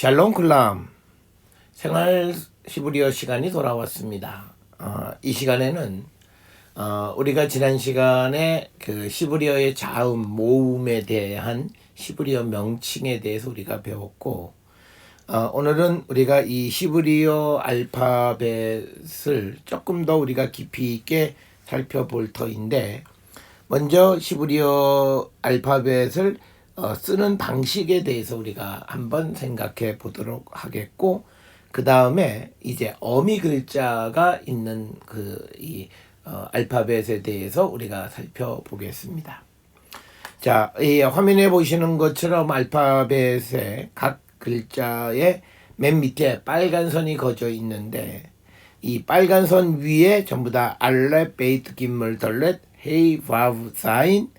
샬롬 클람 생활 시브리어 시간이 돌아왔습니다. 어, 이 시간에는 어, 우리가 지난 시간에 그 시브리어의 자음 모음에 대한 시브리어 명칭에 대해서 우리가 배웠고 어, 오늘은 우리가 이 시브리어 알파벳을 조금 더 우리가 깊이 있게 살펴볼 터인데 먼저 시브리어 알파벳을 어, 쓰는 방식에 대해서 우리가 한번 생각해 보도록 하겠고 그 다음에 이제 어미 글자가 있는 그이 어, 알파벳에 대해서 우리가 살펴보겠습니다. 자, 이 화면에 보시는 것처럼 알파벳의 각 글자의 맨 밑에 빨간 선이 거져 있는데 이 빨간 선 위에 전부 다 알렙, 베이트, 김물, 덜렛, 헤이, 바브, 사인,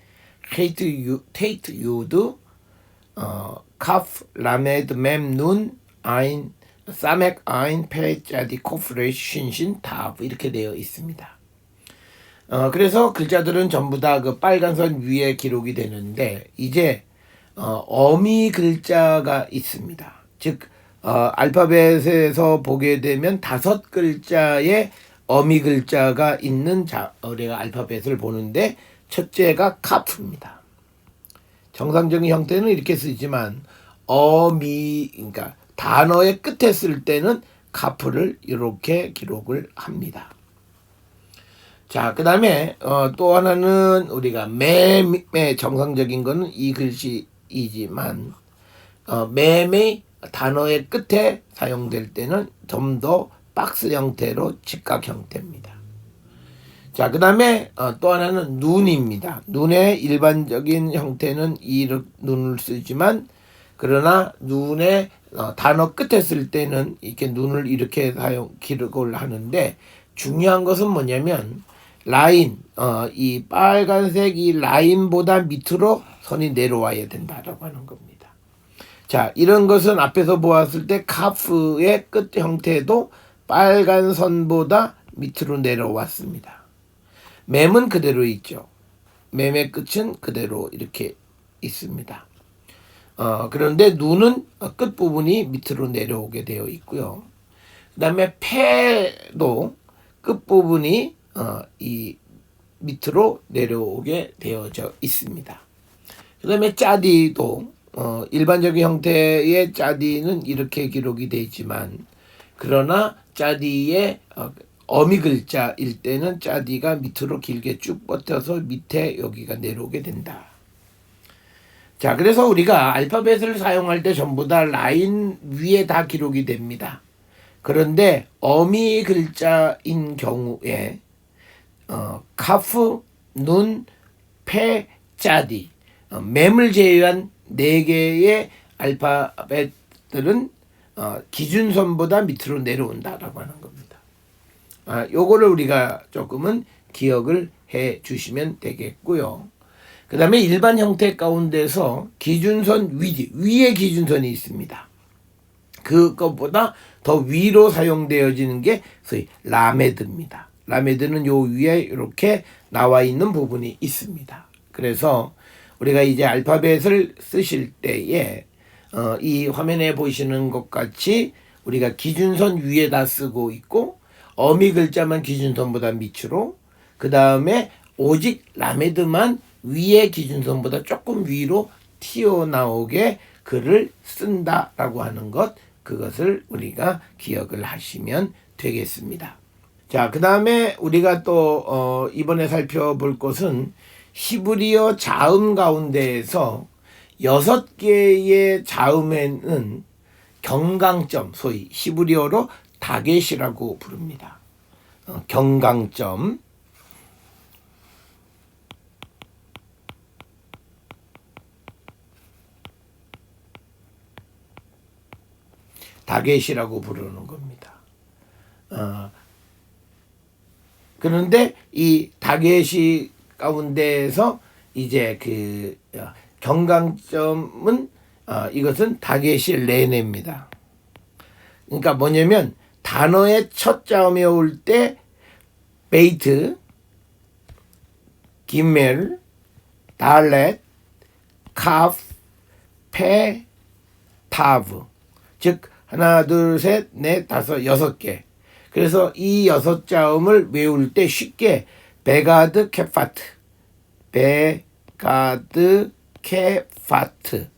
헤이트, 유, 테이트, 유드, 어, 카프, 라메드, mem눈, 아인, 사맥, 아인, 페, 짜디, 코프레시, 신신, 타브 이렇게 되어 있습니다. 어, 그래서 글자들은 전부 다 그 빨간 선 위에 기록이 되는데 이제 어, 어미 글자가 있습니다. 즉 어, 알파벳에서 보게 되면 다섯 글자의 어미 글자가 있는 자, 우리가 알파벳을 보는데 첫째가 카프입니다. 정상적인 형태는 이렇게 쓰지만 어미 그러니까 단어의 끝에 쓸 때는 카프를 이렇게 기록을 합니다. 자, 그 다음에 어, 또 하나는 우리가 매매 정상적인 거는 이 글씨이지만 어, 매매 단어의 끝에 사용될 때는 좀 더 박스 형태로 직각 형태입니다. 자, 그 다음에 어, 또 하나는 눈입니다. 눈의 일반적인 형태는 이 눈을 쓰지만 그러나 눈의 어, 단어 끝에 쓸 때는 이렇게 눈을 이렇게 사용 기록을 하는데 중요한 것은 뭐냐면 라인 어, 이 빨간색 이 라인보다 밑으로 선이 내려와야 된다라고 하는 겁니다. 자, 이런 것은 앞에서 보았을 때 카프의 끝 형태도 빨간 선보다 밑으로 내려왔습니다. 맴은 그대로 있죠. 맴의 끝은 그대로 이렇게 있습니다. 어, 그런데 눈은 끝 부분이 밑으로 내려오게 되어 있고요. 그 다음에 폐도 끝 부분이 어, 이 밑으로 내려오게 되어져 있습니다. 그 다음에 짜디도 어, 일반적인 형태의 짜디는 이렇게 기록이 되어 있지만 그러나 짜디의 어, 어미 글자일 때는 짜디가 밑으로 길게 쭉 뻗어서 밑에 여기가 내려오게 된다. 자, 그래서 우리가 알파벳을 사용할 때 전부 다 라인 위에 다 기록이 됩니다. 그런데 어미 글자인 경우에 어, 카프, 눈, 페, 짜디, 어, 맴을 제외한 네 개의 알파벳들은 어, 기준선보다 밑으로 내려온다라고 하는 겁니다. 아, 요거를 우리가 조금은 기억을 해 주시면 되겠고요. 그 다음에 일반 형태 가운데서 기준선 위, 위에 기준선이 있습니다. 그것보다 더 위로 사용되어지는 게 소위 라메드입니다. 라메드는 요 위에 이렇게 나와 있는 부분이 있습니다. 그래서 우리가 이제 알파벳을 쓰실 때에 어, 이 화면에 보시는 것 같이 우리가 기준선 위에다 쓰고 있고 어미 글자만 기준선보다 밑으로 그 다음에 오직 라메드만 위에 기준선보다 조금 위로 튀어나오게 글을 쓴다라고 하는 것 그것을 우리가 기억을 하시면 되겠습니다. 자, 그 다음에 우리가 또, 어, 이번에 살펴볼 것은 히브리어 자음 가운데에서 여섯 개의 자음에는 경강점, 소위 히브리어로 다겟이라고 부릅니다. 어, 경강점. 다겟이라고 부르는 겁니다. 어, 그런데 이 다겟이 가운데에서 이제 그 어, 경강점은 어, 이것은 다겟이 레네입니다. 그러니까 뭐냐면 단어의 첫 자음이 올 때 베이트, 김멜, 달렛, 카프, 페, 타브 즉 하나 둘 셋 넷 다섯 여섯 개. 그래서 이 여섯 자음을 외울 때 쉽게 베가드 케파트 베가드 케파트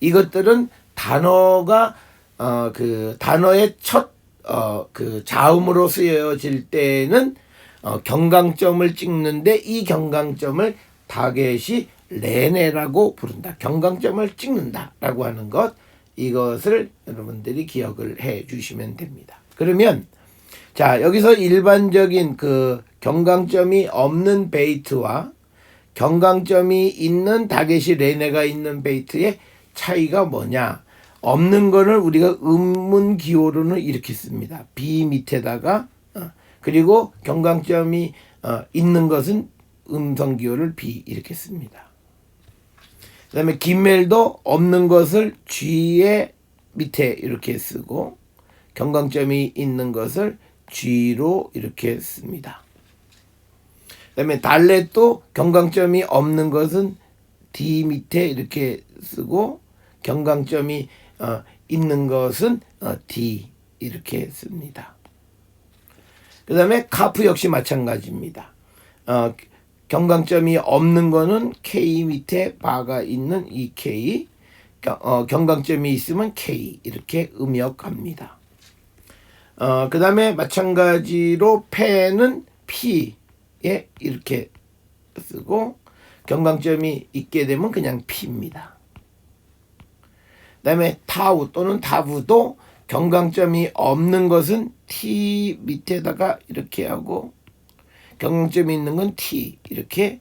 이것들은 단어가 어 그 단어의 첫 어 그 자음으로 쓰여질 때는 어 경강점을 찍는데 이 경강점을 다겟이 레네라고 부른다. 경강점을 찍는다라고 하는 것 이것을 여러분들이 기억을 해 주시면 됩니다. 그러면 자 여기서 일반적인 그 경강점이 없는 베이트와 경강점이 있는 다겟이 레네가 있는 베이트의 차이가 뭐냐? 없는 거는 우리가 음문 기호로는 이렇게 씁니다. B 밑에다가 어, 그리고 경강점이 어, 있는 것은 음성 기호를 B 이렇게 씁니다. 그다음에 김멜도 없는 것을 G의 밑에 이렇게 쓰고 경강점이 있는 것을 G로 이렇게 씁니다. 그다음에 달렛도 경강점이 없는 것은 D 밑에 이렇게 쓰고 경강점이 어, 있는 것은 어, D 이렇게 씁니다. 그 다음에 카프 역시 마찬가지입니다. 어, 경강점이 없는 거는 K 밑에 바가 있는 이 K, 경, 어, 경강점이 있으면 K 이렇게 음역합니다. 어, 그 다음에 마찬가지로 펜은 P에 이렇게 쓰고 경강점이 있게 되면 그냥 P입니다. 그 다음에 타우 또는 타부도 경강점이 없는 것은 T 밑에다가 이렇게 하고 경점이 있는 건 T 이렇게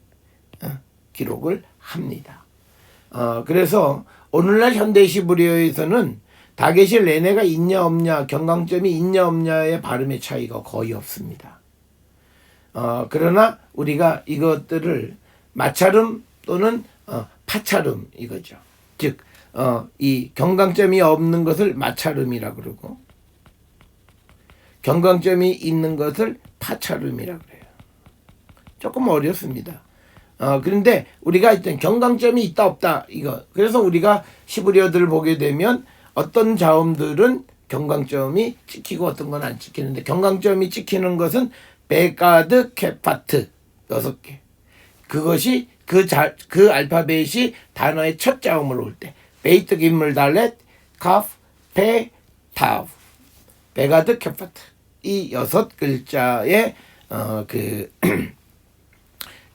어, 기록을 합니다. 어, 그래서 오늘날 현대 시브리어에서는 다겟이 레네가 있냐 없냐 경강점이 있냐 없냐의 발음의 차이가 거의 없습니다. 어, 그러나 우리가 이것들을 마찰음 또는 어, 파찰음 이거죠. 즉, 어, 이 경강점이 없는 것을 마찰음이라 그러고 경강점이 있는 것을 파찰음이라 그래요. 조금 어렵습니다. 어, 그런데 우리가 일단 경강점이 있다 없다 이거. 그래서 우리가 시브리어들을 보게 되면 어떤 자음들은 경강점이 찍히고 어떤 건 안 찍히는데 경강점이 찍히는 것은 베가드 케파트 여섯 개. 그것이 그 자, 그 알파벳이 단어의 첫 자음으로 올 때. 베이트 김물 달렛 카프 페 타우 베가드 케파트 이 여섯 글자의 어 그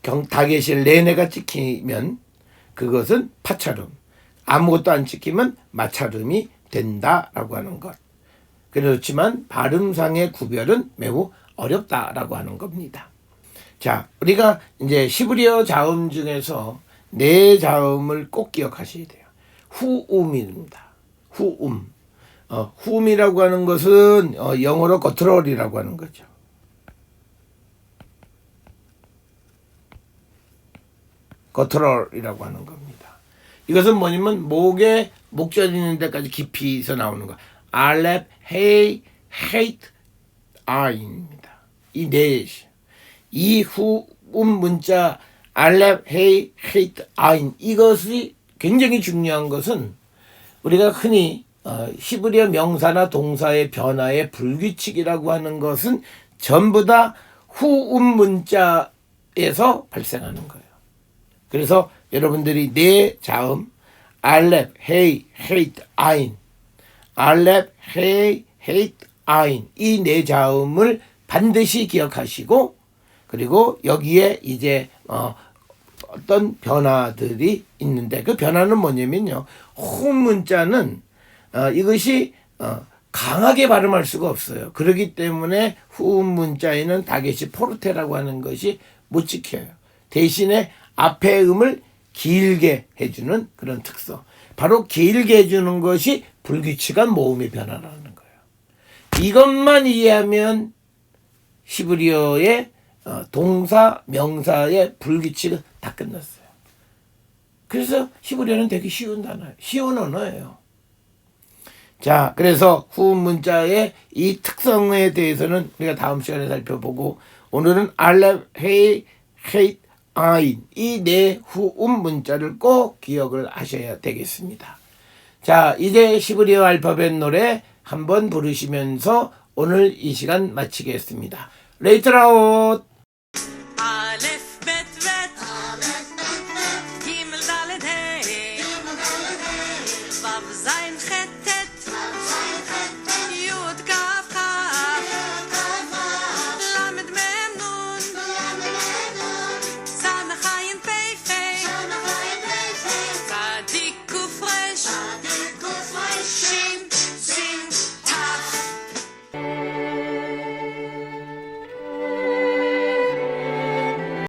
경 다겟일 내내가 찍히면 그것은 파차름 아무것도 안 찍히면 마차름이 된다라고 하는 것 그렇지만 발음상의 구별은 매우 어렵다라고 하는 겁니다. 자, 우리가 이제 시브리어 자음 중에서 네 자음을 꼭 기억하셔야 돼요. 후음입니다. 후음. 어, 후음이라고 하는 것은 어, 영어로 거트롤이라고 하는 거죠. 거트롤이라고 하는 겁니다. 이것은 뭐냐면 목에 목젖 있는 데까지 깊이서 나오는 거. 알렙, 헤이, 헤이트, 아인입니다. 이 넷이. 이 후음 문자 알렙, 헤이, 헤이트, 아인 이것이 굉장히 중요한 것은 우리가 흔히 어, 히브리어 명사나 동사의 변화의 불규칙이라고 하는 것은 전부 다 후음 문자에서 발생하는 거예요. 그래서 여러분들이 네 자음 알렙, 헤이, 헤이트, 아인 알렙, 헤이, 헤이트, 아인 이 네 자음을 반드시 기억하시고 그리고 여기에 이제 어, 어떤 변화들이 있는데 그 변화는 뭐냐면요. 홈 문자는 어, 이것이 어, 강하게 발음할 수가 없어요. 그렇기 때문에 후음 문자에는 다겟이 포르테라고 하는 것이 못 지켜요. 대신에 앞에 음을 길게 해주는 그런 특성. 바로 길게 해주는 것이 불규칙한 모음의 변화라는 거예요. 이것만 이해하면 히브리어의 어, 동사, 명사의 불규칙은 다 끝났어요. 그래서 히브리어는 되게 쉬운 단어예요. 쉬운 언어예요. 자, 그래서 후음 문자의 이 특성에 대해서는 우리가 다음 시간에 살펴보고 오늘은 알렙, 헤이, 헤이, 아인 이 네 후음 문자를 꼭 기억을 하셔야 되겠습니다. 자, 이제 시브리어 알파벳 노래 한번 부르시면서 오늘 이 시간 마치겠습니다. 레이트라웃!